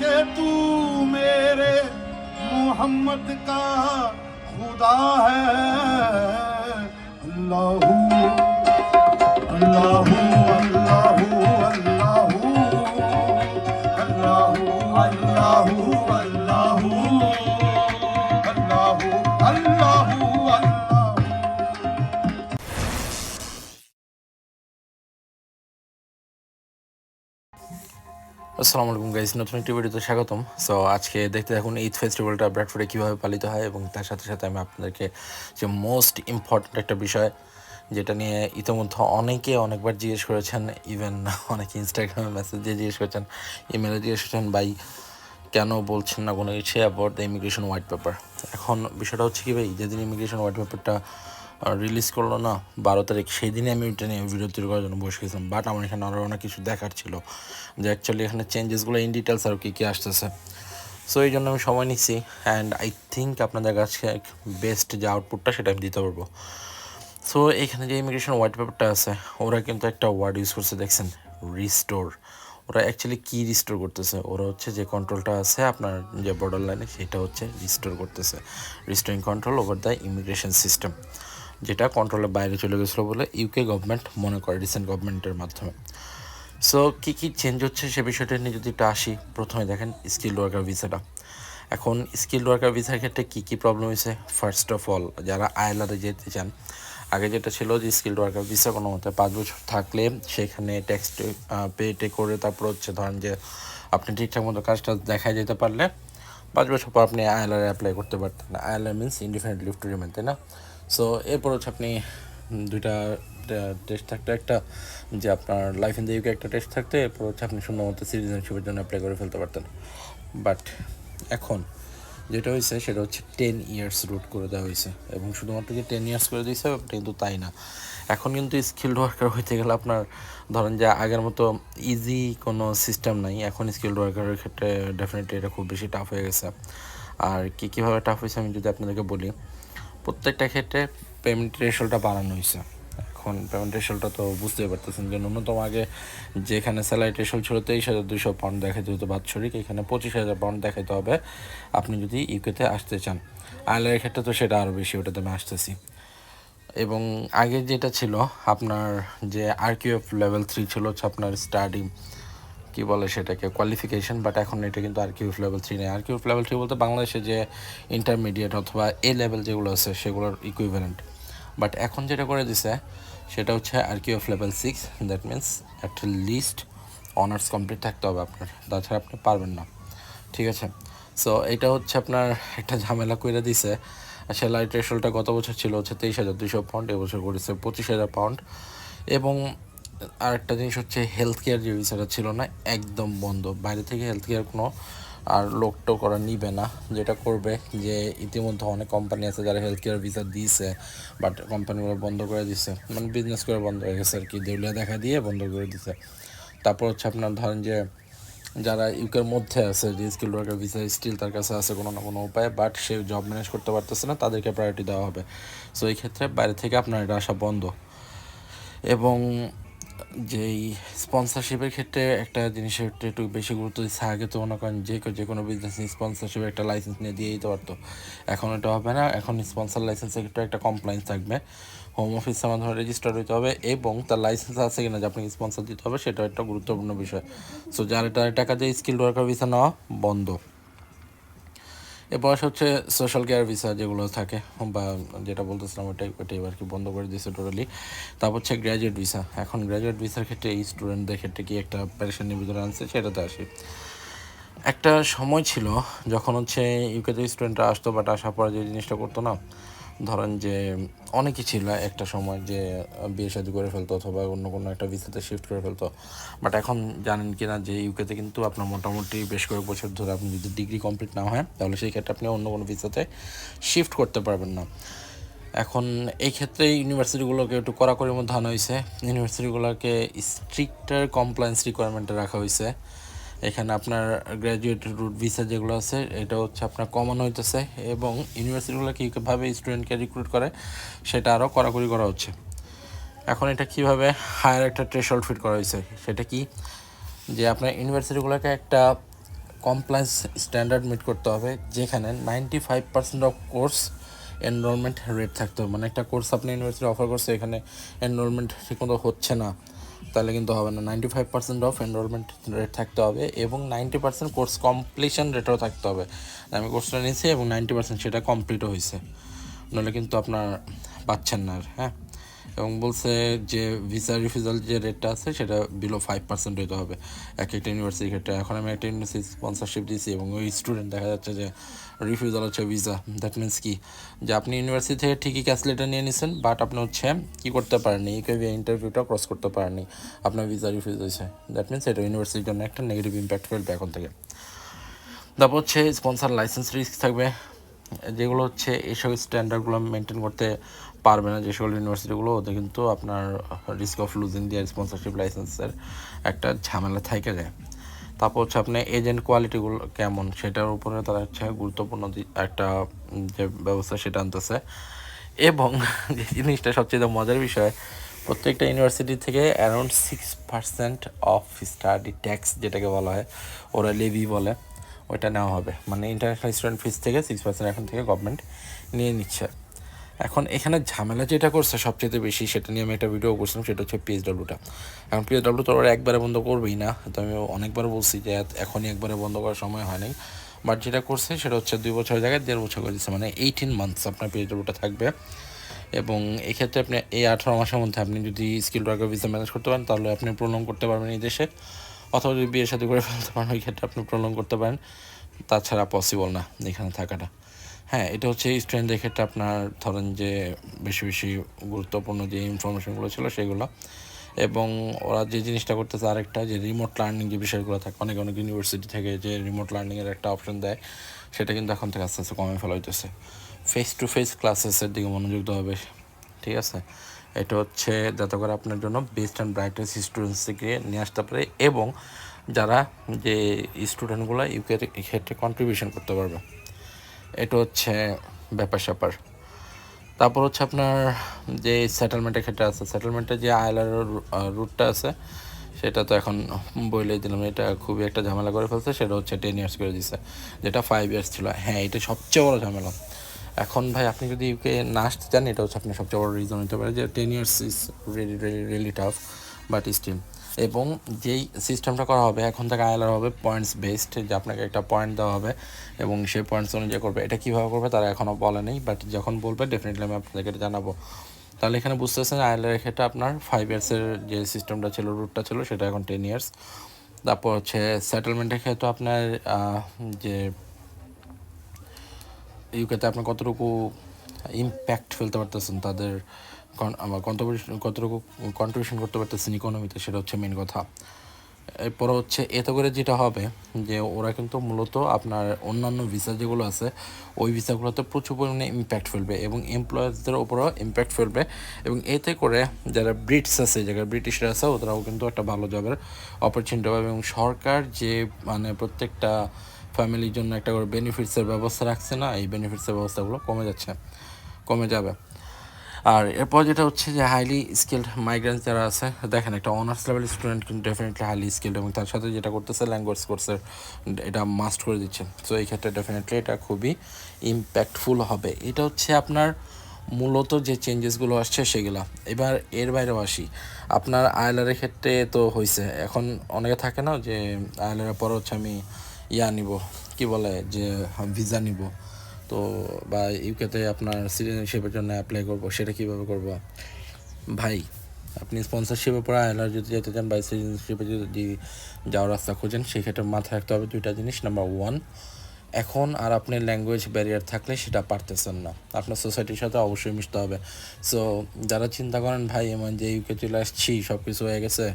कि तू मेरे मोहम्मद का खुदा है अल्लाह अल्लाह আসসালামু আলাইকুম গাইস নতুন একটি ভিডিওতে স্বাগতম। সো আজকে দেখতে থাকুন ঈদ ফেস্টিভ্যালটা ব্র্যাডফোর্ডে কীভাবে পালিত হয় এবং তার সাথে সাথে আমি আপনাদেরকে যে মোস্ট ইম্পর্ট্যান্ট একটা বিষয় যেটা নিয়ে ইতিমধ্যে অনেকে অনেকবার জিজ্ঞেস করেছেন ইভেন অনেকে ইনস্টাগ্রামে মেসেজ দিয়ে জিজ্ঞেস করেছেন ইমেলে জিজ্ঞেস করেছেন বাই কেন বলছেন না কোনো কিছু about the immigration white paper এখন বিষয়টা হচ্ছে কি ভাই, যেদিন ইমিগ্রেশন হোয়াইট পেপারটা রিলিজ করল না। বারো তারিখ সেই দিনে আমি এটা নিয়ে ভিডিও তৈরি করার জন্য বসে গেছিলাম। বাট আমার এখানে আরও অনেক কিছু দেখার ছিল। যে অ্যাকচুয়ালি এখানে চেঞ্জেসগুলো ইন ডিটেলস আর কী কী আসতেছে। সো এই জন্য আমি সময় নিচ্ছি। অ্যান্ড আই থিঙ্ক আপনাদের কাছে এক বেস্ট যে আউটপুটটা সেটা আমি দিতে পারব। সো এখানে যে ইমিগ্রেশন হোয়াইট পেপারটা আছে, ওরা কিন্তু একটা ওয়ার্ড ইউজ করছে, দেখছেন? রিস্টোর ওরা অ্যাকচুয়ালি কী রিস্টোর করতেছে? ওরা হচ্ছে যে কন্ট্রোলটা আছে, আপনার যে বর্ডার লাইনে সেটা হচ্ছে রিস্টোর করতেছে। Restoring control over the immigration system যেটা কন্ট্রোলের বাইরে চলে গেছিল বলে ইউকে গভর্নমেন্ট মনে করে রিসেন্ট গভর্নমেন্টের মাধ্যমে। সো কী কী চেঞ্জ হচ্ছে সে বিষয়টা নিয়ে যদি একটু আসি, প্রথমে দেখেন স্কিল ওয়ার্কার ভিসাটা এখন স্কিল ওয়ার্কার ভিসার ক্ষেত্রে কী কী প্রবলেম হয়েছে? ফার্স্ট অফ অল যারা আয়লারে যেতে চান, আগে যেটা ছিল যে স্কিল ওয়ার্কার ভিসা কোনো মতে পাঁচ বছর থাকলে সেখানে ট্যাক্স পে টে করে তারপর হচ্ছে ধরেন যে আপনি ঠিকঠাক মতো কাজটা দেখা যেতে পারলে পাঁচ বছর পর আপনি আইএলআর অ্যাপ্লাই করতে পারতেন ILR means indifferent leave to remain তাই না? সো এরপর হচ্ছে আপনি দুইটা টেস্ট থাকতো। একটা যে আপনার লাইফ ইন দ্য ইউকে একটা টেস্ট থাকতো, এরপর হচ্ছে আপনি সুন্দরমতো সিটিজেনশিপের জন্য অ্যাপ্লাই করে ফেলতে পারতেন। বাট এখন যেটা হয়েছে, সেটা হচ্ছে টেন ইয়ার্স রুট করে দেওয়া হয়েছে। এবং শুধুমাত্র যে টেন ইয়ার্স করে দিয়েছে ব্যাপারটা কিন্তু তাই না। এখন কিন্তু স্কিল্ড ওয়ার্কার হইতে গেলে আপনার, ধরেন যে আগের মতো ইজি কোনো সিস্টেম নাই। এখন স্কিল্ড ওয়ার্কারের ক্ষেত্রে ডেফিনেটলি এটা খুব বেশি টাফ হয়ে গেছে। আর কী, কীভাবে টাফ হয়েছে আমি যদি আপনাদেরকে বলি প্রত্যেকটা ক্ষেত্রে পেমেন্ট রেশলটা বাড়ানো হয়েছে। এখন পেমেন্ট রেশলটা তো বুঝতেই পারতেছেন যে ন্যূনতম আগে যেখানে স্যালারি রেশল ছিল তেইশ হাজার দুশো পাউন্ড দেখাইতে হতো বাৎসরিক, এখানে পঁচিশ হাজার পাউন্ড দেখাইতে হবে। আপনি যদি ইউকেতে আসতে চান আইলের ক্ষেত্রে তো সেটা আরও বেশি, ওটাতে আমি আসতেছি। এবং আগে যেটা ছিল, আপনার যে আর আরকিউএফ লেভেল থ্রি ছিল, হচ্ছে আপনার স্টাডি কি বলে সেটাকে কোয়ালিফিকেশন বাট এখন এটা কিন্তু আরকিউএফ লেভেল থ্রি নেই। আরকিউএফ লেভেল থ্রি বলতে বাংলাদেশে যে ইন্টারমিডিয়েট অথবা এ লেভেল যেগুলো আছে সেগুলোর ইকুইভ্যালেন্ট বাট এখন যেটা করে দিছে, সেটা হচ্ছে RQF level six that means at least honours complete থাকতে হবে আপনার। তাছাড়া আপনি পারবেন না। ঠিক আছে? সো এটা হচ্ছে আপনার একটা ঝামেলা করে দিছে। স্যালারি রেশলটা গত বছর ছিল হচ্ছে তেইশ হাজার দুশো পাউন্ড এবছর করেছে পঁচিশ হাজার পাউন্ড এবং আরেকটা জিনিস হচ্ছে হেলথ কেয়ার যে ভিসাটা ছিল না, একদম বন্ধ। বাইরে থেকে হেলথ কেয়ার কোনো আর লোকটো করা নিবে না। যেটা করবে যে ইতিমধ্যে অনেক কোম্পানি আছে যারা হেলথ কেয়ার ভিসা দিয়েছে বাট কোম্পানিগুলো বন্ধ করে দিছে মানে বিজনেস করে বন্ধ হয়ে গেছে আর কি। দেউলিয়া দেখা দিয়ে বন্ধ করে দিছে তারপর হচ্ছে আপনার ধরেন যে যারা ইউকের মধ্যে আছে, যে স্কিল ওয়ার্কার ভিসা স্টিল তার কাছে আছে কোনো না কোনো উপায় বাট সে জব ম্যানেজ করতে পারতেছে না, তাদেরকে প্রায়োরিটি দেওয়া হবে। সো এই ক্ষেত্রে বাইরে থেকে আপনার এটা আসা বন্ধ। এবং যেই স্পন্সরশিপের ক্ষেত্রে একটা জিনিসের একটু বেশি গুরুত্ব দিচ্ছে, আগে তো মনে করেন যে যে কোনো বিজনেস স্পন্সরশিপের একটা লাইসেন্স নিয়ে দিয়ে দিতে পারতো। এখন এটা হবে না, এখন স্পন্সর লাইসেন্সের ক্ষেত্রে একটা কমপ্লায়েন্স থাকবে। হোম অফিস ধরে রেজিস্টার হইতে হবে এবং তার লাইসেন্স আছে কিনা যে আপনাকে স্পন্সর দিতে হবে সেটা একটা গুরুত্বপূর্ণ বিষয়। সো যার এটা টাকা দিয়ে স্কিল ওয়ার্কার ভিসা নেওয়া বন্ধ। এরপর হচ্ছে সোশ্যাল কেয়ার ভিসা যেগুলো থাকে, বা যেটা বলতেছিলাম ওটাই ওটাই আর কি বন্ধ করে দিয়েছে টোটালি তারপর হচ্ছে গ্র্যাজুয়েট ভিসা এখন গ্র্যাজুয়েট ভিসার ক্ষেত্রে এই স্টুডেন্টদের ক্ষেত্রে কি একটা প্যারেশানির নিবেদন আনছে, সেটাতে আসি। একটা সময় ছিল যখন হচ্ছে ইউকেতে স্টুডেন্টরা আসতো বাট আসার পরে যে জিনিসটা করতো না ধরেন যে অনেকই ছিল, একটা সময় যে বিয়ে শাদী করে ফেলতো অথবা অন্য কোনো একটা ভিসাতে শিফট করে ফেলতো। বাট এখন জানেন কি না যে ইউকেতে কিন্তু আপনার মোটামুটি বেশ কয়েক বছর ধরে আপনি যদি ডিগ্রি কমপ্লিট না হয় তাহলে সেই ক্ষেত্রে আপনি অন্য কোনো ভিসাতে শিফট করতে পারবেন না। এখন এই ক্ষেত্রে ইউনিভার্সিটিগুলোকে একটু কড়াকড়ির মধ্যে আনা হয়েছে। ইউনিভার্সিটিগুলোকে স্ট্রিক্টার কমপ্লায়েন্স রিকোয়ারমেন্টে রাখা হয়েছে। এখানে আপনার গ্র্যাজুয়েট রুট ভিসা যেগুলো আছে, এটা হচ্ছে আপনার কমন হইতেছে এবং ইউনিভার্সিটিগুলো কীভাবে স্টুডেন্টকে রিক্রুট করে, সেটা আরও কড়াকড়ি করা হচ্ছে। এখন এটা কীভাবে হায়ার একটা ট্রেশল্ড ফিট করা হয়েছে, সেটা কি? যে আপনার ইউনিভার্সিটিগুলোকে একটা কমপ্লায়েন্স স্ট্যান্ডার্ড মিট করতে হবে, যেখানে ninety five percent of course enrolment rate থাকতে হবে। মানে একটা কোর্স আপনি ইউনিভার্সিটি অফার করছে এখানে এনরোলমেন্ট ঠিকমতো হচ্ছে না। তাহলে কিন্তু হবে না। Ninety five percent of enrolment rate থাকতে হবে এবং নাইনটি পার্সেন্ট কোর্স কমপ্লিশন রেটও থাকতে হবে। আমি কোর্সটা নিয়েছি এবং নাইনটি পার্সেন্ট সেটা কমপ্লিটও হয়েছে নাহলে কিন্তু আপনার পাচ্ছেন না আর হ্যাঁ? এবং বলছে যে ভিসা রিফিউজাল যে রেটটা আছে, সেটা বিলো ফাইভ পার্সেন্ট হইতে হবে। এক একটা ইউনিভার্সিটির ক্ষেত্রে। এখন আমি একটা ইউনিভার্সিটি স্পন্সরশিপ দিয়েছি এবং ওই স্টুডেন্ট দেখা যাচ্ছে যে রিফিউজাল হচ্ছে ভিসা দ্যাট মিন্স কি? যে আপনি ইউনিভার্সিটি থেকে ঠিকই ক্যাশ লেটার নিয়ে নিছেন বাট আপনি হচ্ছে কী করতে পারেননি? ইউকেভি ইন্টারভিউটা ক্রস করতে পারেননি। আপনার ভিসা রিফিউজ হয়েছে। দ্যাট মিন্স এটা ইউনিভার্সিটির জন্য একটা নেগেটিভ ইম্প্যাক্ট ফেলবে এখন থেকে। তারপর হচ্ছে স্পন্সার লাইসেন্স রিস্ক থাকবে। যেগুলো হচ্ছে এইসব স্ট্যান্ডার্ডগুলো মেনটেন করতে পারবে না যে সকল ইউনিভার্সিটিগুলো, ওদের কিন্তু আপনার risk of losing their sponsorship লাইসেন্সের একটা ঝামেলা থেকে যায়। তারপর হচ্ছে আপনার এজেন্ট কোয়ালিটিগুলো কেমন, সেটার উপরে তারা হচ্ছে গুরুত্বপূর্ণ একটা যে ব্যবস্থা সেটা আনতেছে। এবং যে জিনিসটা সবচেয়ে মজার বিষয়, প্রত্যেকটা ইউনিভার্সিটি থেকে around six percent of study tax যেটাকে বলা হয়, ওরা লেভি বলে, ওইটা নেওয়া হবে। মানে ইন্টারন্যাশনাল স্টুডেন্ট ফিস থেকে সিক্স পার্সেন্ট এখন থেকে গভর্নমেন্ট নিয়ে নিচ্ছে। এখন এখানে ঝামেলা যেটা করছে সবচেয়ে বেশি, সেটা নিয়ে আমি একটা ভিডিও করছিলাম, সেটা হচ্ছে পিএইচডব্লিউটা এখন পিএইচডব্লিউ তো ওরা একবারে বন্ধ করবেই না, তো আমি অনেকবার বলছি যে এখনই একবারে বন্ধ করার সময় হয় নাই। বাট যেটা করছে সেটা হচ্ছে দুই বছরের জায়গায় দেড় বছর করে দিচ্ছে মানে এইটিন মান্থস আপনার পিএইচডব্লিউটা থাকবে। এবং এক্ষেত্রে আপনি এই আঠারো মাসের মধ্যে আপনি যদি স্কিল ওয়ার্কার ভিসা ম্যানেজ করতে পারেন, তাহলে আপনি প্রলং করতে পারবেন এই দেশে। অথবা যদি বিয়ের সাথে করে ফেলতে পারেন, ওই ক্ষেত্রে আপনি প্রলং করতে পারেন। তাছাড়া পসিবল না এখানে থাকাটা। হ্যাঁ এটা হচ্ছে স্টুডেন্টদের ক্ষেত্রে আপনার ধরেন যে বেশি বেশি গুরুত্বপূর্ণ যে ইনফরমেশনগুলো ছিল সেগুলো। এবং ওরা যে জিনিসটা করতেছে আরেকটা, যে রিমোট লার্নিং যে বিষয়গুলো থাকে, অনেক অনেক ইউনিভার্সিটি থেকে যে রিমোট লার্নিংয়ের একটা অপশন দেয়, সেটা কিন্তু এখন থেকে আস্তে আস্তে কমে ফেলা হইতেছে। ফেস টু ফেস ক্লাসেসের দিকে মনোযোগ দেওয়া হবে, ঠিক আছে? এটা হচ্ছে যাতে করে আপনার জন্য বেস্ট অ্যান্ড ব্রাইটেস্ট স্টুডেন্টস থেকে নিয়ে আসতে পারে এবং যারা যে স্টুডেন্টগুলো ইউকে ক্ষেত্রে কন্ট্রিবিউশন করতে পারবে। এটা হচ্ছে ব্যাপার স্যাপার। তারপর হচ্ছে আপনার যে সেটেলমেন্টের ক্ষেত্রে আছে সেটেলমেন্টের যে আয়লার রুটটা আছে, সেটা তো এখন বলেই দিলাম, এটা খুবই একটা ঝামেলা করে ফেলছে, সেটা হচ্ছে টেন ইয়ার্স করে দিছে, যেটা ফাইভ ইয়ার্স ছিল। হ্যাঁ এটা সবচেয়ে বড় ঝামেলা। এখন ভাই, আপনি যদি ইউকে না আসতে চান, এটা হচ্ছে আপনার সবচেয়ে বড় রিজন হতে পারে যে ten years is really tough but still এবং যেই সিস্টেমটা করা হবে, এখন থেকে আয়লার হবে পয়েন্টস বেসড যে আপনাকে একটা পয়েন্ট দেওয়া হবে এবং সেই পয়েন্টস অনুযায়ী করবে। এটা কীভাবে করবে তারা এখনও বলে নেই বাট যখন বলবে ডেফিনেটলি আমি আপনাদেরকে এটা জানাব। তাহলে এখানে বুঝতেছেন আয়লারের ক্ষেত্রে আপনার ফাইভ ইয়ার্সের যে সিস্টেমটা ছিল রুটটা ছিল, সেটা এখন টেন ইয়ার্স তারপর হচ্ছে সেটেলমেন্টের ক্ষেত্রে আপনার যে ইউকেতে আপনি কতটুকু ইম্প্যাক্ট ফেলতে পারতেছেন তাদের কতটুকু কন্ট্রিবিউশন করতে পারতেছেন ইকোনমিতে সেটা হচ্ছে মেন কথা। এরপর হচ্ছে, এতে করে যেটা হবে, যে ওরা কিন্তু মূলত আপনার অন্যান্য ভিসা যেগুলো আছে, ওই ভিসাগুলোতে প্রচুর পরিমাণে ইম্প্যাক্ট ফেলবে এবং এমপ্লয়ার্সদের ওপরও ইম্প্যাক্ট ফেলবে। এবং এতে করে যারা ব্রিটস আছে, যারা ব্রিটিশরা আছে ওরাও কিন্তু একটা ভালো জবের অপরচুনিটি পাবে এবং সরকার যে মানে প্রত্যেকটা ফ্যামিলির জন্য একটা করে বেনিফিটসের ব্যবস্থা রাখছে না, এই বেনিফিটসের ব্যবস্থাগুলো কমে যাচ্ছে, কমে যাবে। আর এরপর যেটা হচ্ছে যে হাইলি স্কিল্ড মাইগ্রেন্ট যারা আছে, দেখেন একটা অনার্স লেভেল স্টুডেন্ট কিন্তু ডেফিনেটলি হাইলি স্কিল্ড এবং তার সাথে যেটা করতেছে ল্যাঙ্গুয়েজ কোর্সের এটা মাস্ট করে দিচ্ছে সো এই ক্ষেত্রে ডেফিনেটলি এটা খুবই ইম্প্যাক্টফুল হবে। এটা হচ্ছে আপনার মূলত যে চেঞ্জেসগুলো আসছে সেগুলা। এবার এর বাইরেও আসি। আপনার আয়লারের ক্ষেত্রে তো হয়েছে এখন অনেকে থাকে না যে আয়লারের পর হচ্ছে আমি ইয়া নিব, কি বলে, যে ভিসা নিব। তো বা ইউকেতে আপনার সিটিজেনশিপের জন্য অ্যাপ্লাই করব, সেটা কীভাবে করব? ভাই, আপনি স্পন্সরশিপের পর আয়লার যদি যেতে চান বা সিটিজেনশিপে যদি যাওয়ার রাস্তা খোঁজেন, সেক্ষেত্রে মাথায় রাখতে হবে দুইটা জিনিস। নাম্বার ওয়ান এখন আর আপনার ল্যাঙ্গুয়েজ ব্যারিয়ার থাকলে সেটা পারতেছেন না। আপনার সোসাইটির সাথে অবশ্যই মিশতে হবে। সো যারা চিন্তা করেন, ভাই, এমন যে ইউকে চলে আসছি সব কিছু হয়ে গেছে।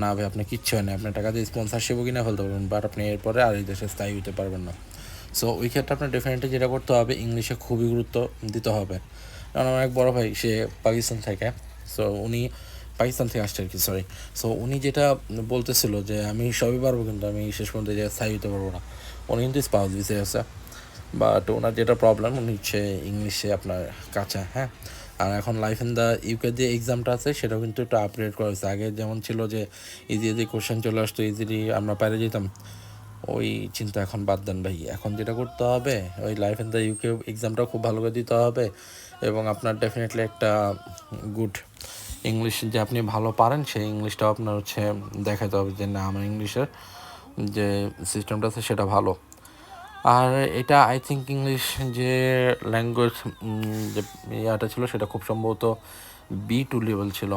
না ভাই, আপনি কিচ্ছু হয় না। আপনার টাকা দিয়ে স্পন্সরশিপও কিনে ফেলতে পারবেন বাট আপনি এরপরে আর এই দেশে স্থায়ী হতে পারবেন না। সো ওই ক্ষেত্রে আপনার ডেফিনেটলি যেটা করতে হবে ইংলিশে খুবই গুরুত্ব দিতে হবে। কারণ আমার এক বড় ভাই, সে পাকিস্তান থেকে। সো উনি পাকিস্তান থেকে আসছে আর কি সরি সো উনি যেটা বলতেছিল যে, আমি সবই পারব কিন্তু আমি শেষ পর্যন্ত যে স্থায়ী হতে পারব না। উনি কিন্তু স্পাউস ভিসে আছে। বাট ওনার যেটা প্রবলেম উনি হচ্ছে ইংলিশে আপনার কাঁচা হ্যাঁ? আর এখন লাইফ ইন দ্য ইউকে যে এক্সামটা আছে, সেটাও কিন্তু একটু আপগ্রেড করা হয়েছে। আগে যেমন ছিল যে ইজি ইজি কোশ্চেন চলে আসতো ইজিলি আমরা পারে যেতাম। ওই চিন্তা এখন বাদ দেন ভাই। এখন যেটা করতে হবে, ওই লাইফ ইন দ্য ইউকে এক্সামটা খুব ভালো করে দিতে হবে এবং আপনার ডেফিনেটলি একটা গুড ইংলিশ যে আপনি ভালো পারেন, সেই ইংলিশটাও আপনার হচ্ছে দেখাতে হবে যে না, আমার ইংলিশের যে সিস্টেমটা আছে সেটা ভালো। আর এটা আই থিঙ্ক ইংলিশ যে ল্যাঙ্গুয়েজ যে ইয়াটা ছিল সেটা খুব সম্ভবত বি টু লেভেল ছিল।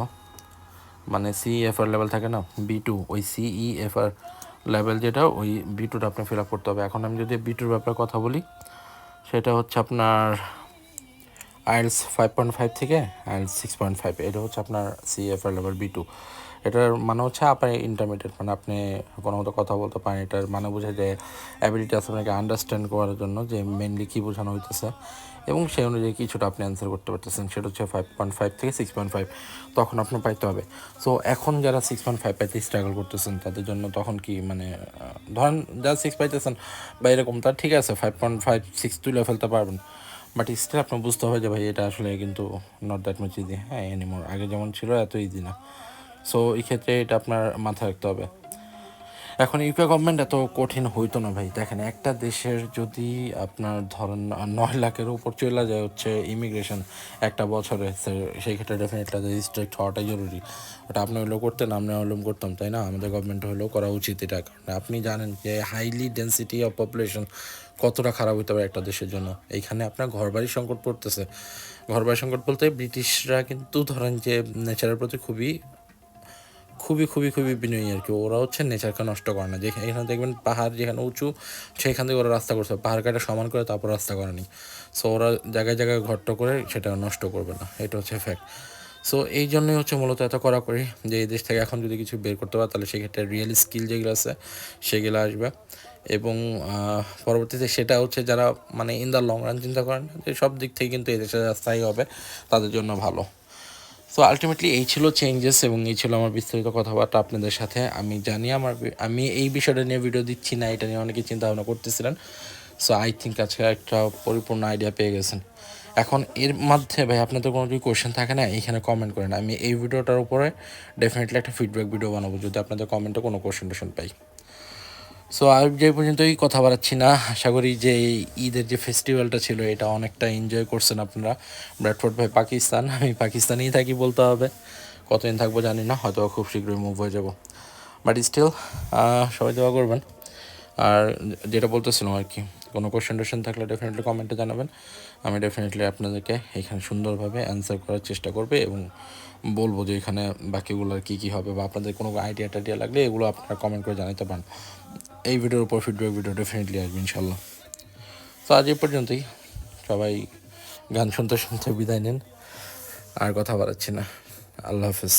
মানে সি এফ আর লেভেল থাকে না? বি টু ওই সিই এফ আর লেভেল যেটা, ওই বি টুটা আপনার ফিল আপ করতে হবে। এখন আমি যদি বি টুর ব্যাপারে কথা বলি, সেটা হচ্ছে আপনার আইএলস ফাইভ পয়েন্ট ফাইভ থেকে আইএলস সিক্স পয়েন্ট ফাইভ এটা হচ্ছে আপনার সিএফআর লেভেল বি টু এটার মানে হচ্ছে আপনার ইন্টারমিডিয়েট মানে আপনি কোনো মতো কথা বলতে পারেন এটার মানে বোঝায় যে অ্যাবিলিটি আছে আপনাকে আন্ডারস্ট্যান্ড করার জন্য যে মেনলি কী বোঝানো হইতেছে। এবং সেই অনুযায়ী কিছুটা আপনি অ্যান্সার করতে পারতেছেন। সেটা হচ্ছে ফাইভ পয়েন্ট ফাইভ থেকে সিক্স পয়েন্ট ফাইভ তখন আপনার পাইতে হবে। সো এখন যারা সিক্স পয়েন্ট ফাইভ পাইতে স্ট্রাগল করতেছেন, তাদের জন্য তখন কি মানে ধরেন যারা সিক্স পাইতেছেন বা এরকম, তার ঠিক আছে ফাইভ পয়েন্ট ফাইভ সিক্স তুলে ফেলতে পারবেন। বাট স্টিল আপনার বুঝতে হবে যে ভাই, এটা আসলে কিন্তু নট দ্যাট মাচ ইজি হ্যাঁ এনিমোর আগে যেমন ছিল, এত ইজি না। সো এই ক্ষেত্রে এটা আপনার মাথায় রাখতে হবে। এখন ইউকে গভর্নমেন্ট এত কঠিন হইতো না ভাই। দেখেন, একটা দেশের যদি আপনার ধরেন নয় লাখের উপর চলে যায় হচ্ছে ইমিগ্রেশন একটা বছরে সেই ক্ষেত্রে ডেফিনেটলি স্ট্রিক্ট হওয়াটাই জরুরি। ওটা আপনি হলেও করতেন আমরা হলেও করতাম, তাই না? আমাদের গভর্নমেন্ট হলেও করা উচিত এটা। কারণ আপনি জানেন যে হাইলি ডেন্সিটি অফ পপুলেশন কতটা খারাপ হতে পারে একটা দেশের জন্য। এইখানে আপনার ঘরবাড়ি সংকট পড়তেছে। ঘরবাড়ি সংকট বলতে ব্রিটিশরা কিন্তু ধরেন যে নেচারের প্রতি খুবই খুবই খুবই খুবই বিনয়ী আর কি। ওরা হচ্ছে নেচারকে নষ্ট করে না। যেখানে এখানে দেখবেন পাহাড় যেখানে উঁচু, সেখান থেকে ওরা রাস্তা করছে। পাহাড় কাটা সমান করে তারপর রাস্তা করেনি সো ওরা জায়গায় জায়গায় ঘট্ট করে সেটা নষ্ট করবে না। এটা হচ্ছে ফ্যাক্ট সো এই জন্যই হচ্ছে মূলত এত করা করি যে এই দেশ থেকে এখন যদি কিছু বের করতে পারে, তাহলে সেক্ষেত্রে রিয়েল স্কিল যেগুলো আছে, সেগুলো আসবে। এবং পরবর্তীতে সেটা হচ্ছে যারা মানে ইন দ্য লং রান চিন্তা করেন যে সব দিক থেকে কিন্তু এই দেশে স্থায়ী হবে, তাদের জন্য ভালো। সো আলটিমেটলি এই ছিল চেঞ্জেস এবং এই ছিল আমার বিস্তারিত কথাবার্তা আপনাদের সাথে। আমি জানি আমার আমি এই বিষয়টা নিয়ে ভিডিও দিচ্ছি না, এটা নিয়ে অনেকে চিন্তা ভাবনা করতেছিলেন। সো আই থিঙ্ক আজকে একটা পরিপূর্ণ আইডিয়া পেয়ে গেছেন। এখন এর মধ্যে ভাই, আপনাদের কোনো যদি কোয়েশ্চেন থাকে না, এখানে কমেন্ট করেন। আমি এই ভিডিওটার উপরে ডেফিনেটলি একটা ফিডব্যাক ভিডিও বানাবো, যদি আপনাদের কমেন্টে কোনো কোয়েশ্চেন টোশ্চেন পাই। সো আর যে পর্যন্তই কথা বাড়াচ্ছি না, আশা করি যে এই ঈদের যে ফেস্টিভ্যালটা ছিল, এটা অনেকটা এনজয় করছেন আপনারা। ব্র্যাডফোর্ড ভাই পাকিস্তান, আমি পাকিস্তানেই থাকি বলতে হবে। কতদিন থাকব জানি না হয়তো খুব শীঘ্রই মুভ হয়ে যাব। বাট স্টিল সবাই দোয়া করবেন। আর যেটা বলতেছিলাম আর কি, কোনো কোয়েশ্চেন টোশ্চেন থাকলে ডেফিনেটলি কমেন্টে জানাবেন। আমি ডেফিনেটলি আপনাদেরকে এখানে সুন্দরভাবে অ্যান্সার করার চেষ্টা করবে এবং বলব যে এখানে বাকিগুলোর কী কী হবে বা আপনাদের কোনো আইডিয়া টাইডিয়া লাগলে এগুলো আপনারা কমেন্ট করে জানাতে পারেন। এই ভিডিওর উপর ফিডব্যাক ভিডিও ডেফিনেটলি আসবে ইনশাল্লাহ তো আজ এই পর্যন্তই। সবাই গান শুনতে শুনতে বিদায় নেন। আর কথা বাড়াচ্ছি না। আল্লাহ হাফিজ।